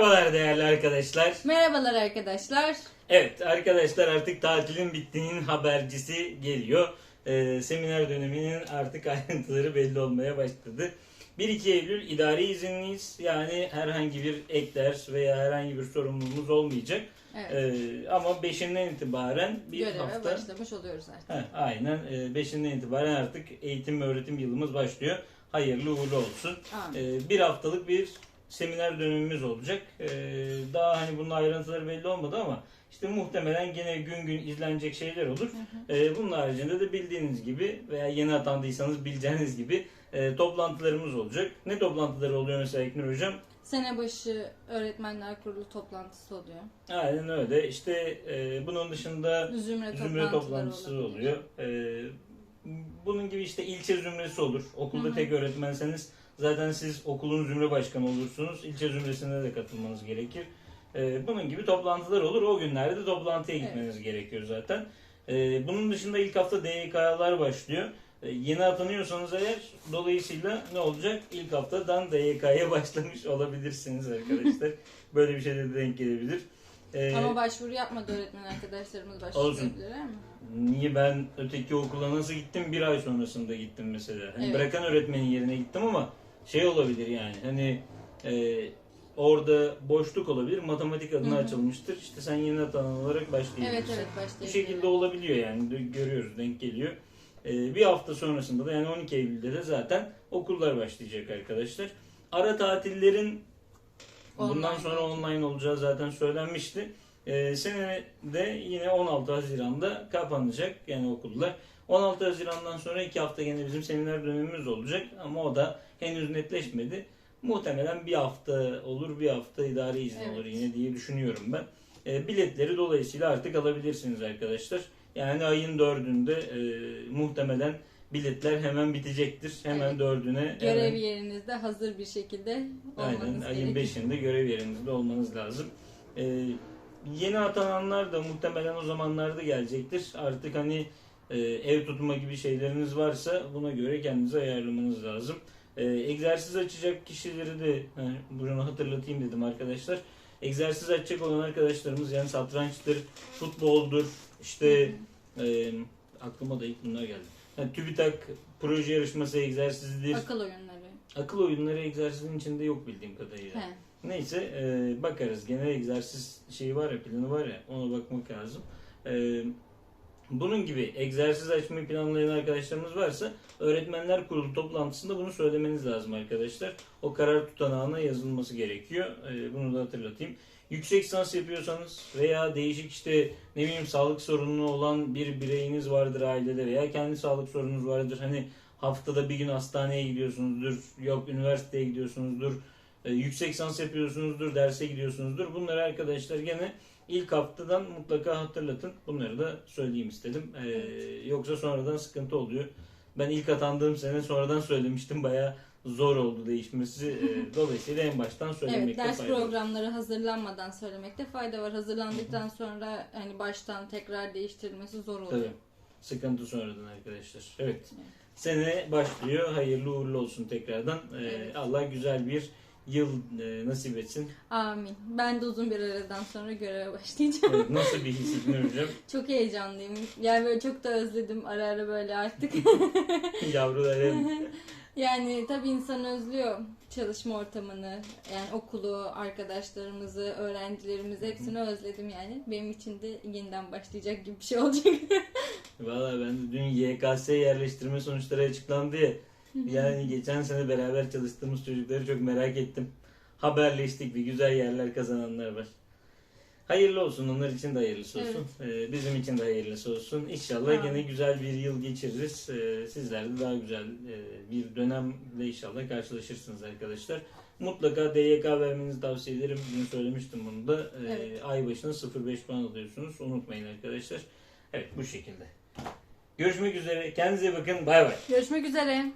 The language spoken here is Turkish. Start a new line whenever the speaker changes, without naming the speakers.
Merhabalar değerli arkadaşlar.
Merhabalar arkadaşlar.
Evet arkadaşlar artık tatilin bittiğinin habercisi geliyor. Ee, seminer döneminin artık ayrıntıları belli olmaya başladı. 1-2 Eylül idari izinliyiz. Yani herhangi bir ek ders veya herhangi bir sorumluluğumuz olmayacak.
Evet.
Ee, ama 5'inden itibaren bir
Göreve
hafta...
başlamış oluyoruz artık.
Heh, aynen. 5'inden itibaren artık eğitim öğretim yılımız başlıyor. Hayırlı uğurlu olsun. Ee, bir haftalık bir seminer dönemimiz olacak. Ee, daha hani bunun ayrıntıları belli olmadı ama işte muhtemelen gene gün gün izlenecek şeyler olur. Ee, bunun haricinde de bildiğiniz gibi veya yeni atandıysanız bileceğiniz gibi e, toplantılarımız olacak. Ne toplantıları oluyor mesela İknur Hocam?
Sene başı öğretmenler kurulu toplantısı oluyor.
Aynen öyle. İşte e, bunun dışında
Zümre,
zümre
toplantıları
toplantısı
olabilir.
oluyor. Ee, bunun gibi işte ilçe zümresi olur. Okulda
Hı hı.
tek öğretmenseniz zaten siz okulun zümre başkanı olursunuz. İlçe zümresine de katılmanız gerekir. Ee, bunun gibi toplantılar olur. O günlerde de toplantıya
Evet.
gitmeniz gerekiyor zaten. Ee, bunun dışında ilk hafta DYK'lar başlıyor. Ee, yeni atanıyorsanız eğer dolayısıyla ne olacak? İlk haftadan DYK'ya başlamış olabilirsiniz arkadaşlar. Böyle bir şey de denk gelebilir. Ee,
Ama başvuru yapmadı öğretmen arkadaşlarımız
Olsun.
başvurabilirler mi?
Niye ben öteki okula nasıl gittim? Bir ay sonrasında gittim mesela. Hani
Evet.
bırakan öğretmenin yerine gittim ama şey olabilir yani hani e, orada boşluk olabilir. Matematik adına
Hı hı.
açılmıştır. İşte sen yeni atanan olarak başlayabilirsin.
Evet evet
Bu
başlayabilirler.
şekilde olabiliyor yani Gö- görüyoruz denk geliyor. E, bir hafta sonrasında da yani 12 Eylül'de de zaten okullar başlayacak arkadaşlar. Ara tatillerin bundan sonra
olacak.
online olacağı zaten söylenmişti. Ee, senede yine 16 Haziran'da kapanacak yani okullar. 16 Haziran'dan sonra 2 hafta yine bizim seminer dönemimiz olacak ama o da henüz netleşmedi. Muhtemelen bir hafta olur, bir hafta idari izin
Evet.
olur yine diye düşünüyorum ben. Ee, biletleri dolayısıyla artık alabilirsiniz arkadaşlar. Yani ayın dördünde e, muhtemelen biletler hemen bitecektir. Hemen
Evet.
dördüne
Görev
hemen-
yerinizde hazır bir şekilde olmanız
Aynen ayın. 5'inde görev yerinizde olmanız lazım. Ee, yeni atananlar da muhtemelen o zamanlarda gelecektir. Artık hani e, ev tutma gibi şeyleriniz varsa buna göre kendinizi ayarlamanız lazım. Ee, egzersiz açacak kişileri de hani, bunu hatırlatayım dedim arkadaşlar. Egzersiz açacak olan arkadaşlarımız yani satrançtır, futboldur, işte e, aklıma da ilk bunlar geldi. Yani TÜBİTAK proje yarışması egzersizidir.
Akıl oyunları.
Akıl oyunları egzersizin içinde yok bildiğim kadarıyla.
He.
Neyse e, bakarız. Genel egzersiz şeyi var ya planı var ya ona bakmak lazım. E, bunun gibi egzersiz açmayı planlayan arkadaşlarımız varsa öğretmenler kurulu toplantısında bunu söylemeniz lazım arkadaşlar. O karar tutanağına yazılması gerekiyor. E, bunu da hatırlatayım. Yüksek lisans yapıyorsanız veya değişik işte ne bileyim sağlık sorunu olan bir bireyiniz vardır ailede veya kendi sağlık sorununuz vardır. Hani haftada bir gün hastaneye gidiyorsunuzdur, yok üniversiteye gidiyorsunuzdur, e, yüksek lisans yapıyorsunuzdur, derse gidiyorsunuzdur. Bunları arkadaşlar gene ilk haftadan mutlaka hatırlatın. Bunları da söyleyeyim istedim. E, yoksa sonradan sıkıntı oluyor. Ben ilk atandığım sene sonradan söylemiştim. Bayağı zor oldu değişmesi. E, dolayısıyla en baştan
Evet
söylemekte
ders
fayda var.
programları hazırlanmadan söylemekte fayda var. Hazırlandıktan sonra hani baştan tekrar değiştirilmesi zor oluyor.
Tabii. Sıkıntı sonradan arkadaşlar. Evet.
Evet.
Sene başlıyor. Hayırlı uğurlu olsun tekrardan. E,
Evet.
Allah güzel bir yıl e, nasip etsin.
Amin. Ben de uzun bir aradan sonra göreve başlayacağım.
Evet, nasıl bir his hocam?
Çok heyecanlıyım. Yani böyle çok da özledim ara ara böyle artık.
Yavrular hem
yani tabii insan özlüyor çalışma ortamını, yani okulu, arkadaşlarımızı, öğrencilerimizi hepsini özledim yani. Benim için de yeniden başlayacak gibi bir şey olacak.
Valla ben de dün YKS yerleştirme sonuçları açıklandı ya. Yani geçen sene beraber çalıştığımız çocukları çok merak ettim. Haberleştik bir güzel yerler kazananlar var. Hayırlı olsun onlar için de hayırlısı olsun. Ee, bizim için de hayırlısı olsun. İnşallah
Amin.
gene güzel bir yıl geçiririz. Ee, sizler de daha güzel e, bir dönemle inşallah karşılaşırsınız arkadaşlar. Mutlaka DYK vermenizi tavsiye ederim. Dün söylemiştim bunu da. Ee,
Evet.
Ay başına 0.5 puan alıyorsunuz. Unutmayın arkadaşlar. Evet bu şekilde. Görüşmek üzere. Kendinize bakın. Bay bay.
Görüşmek üzere.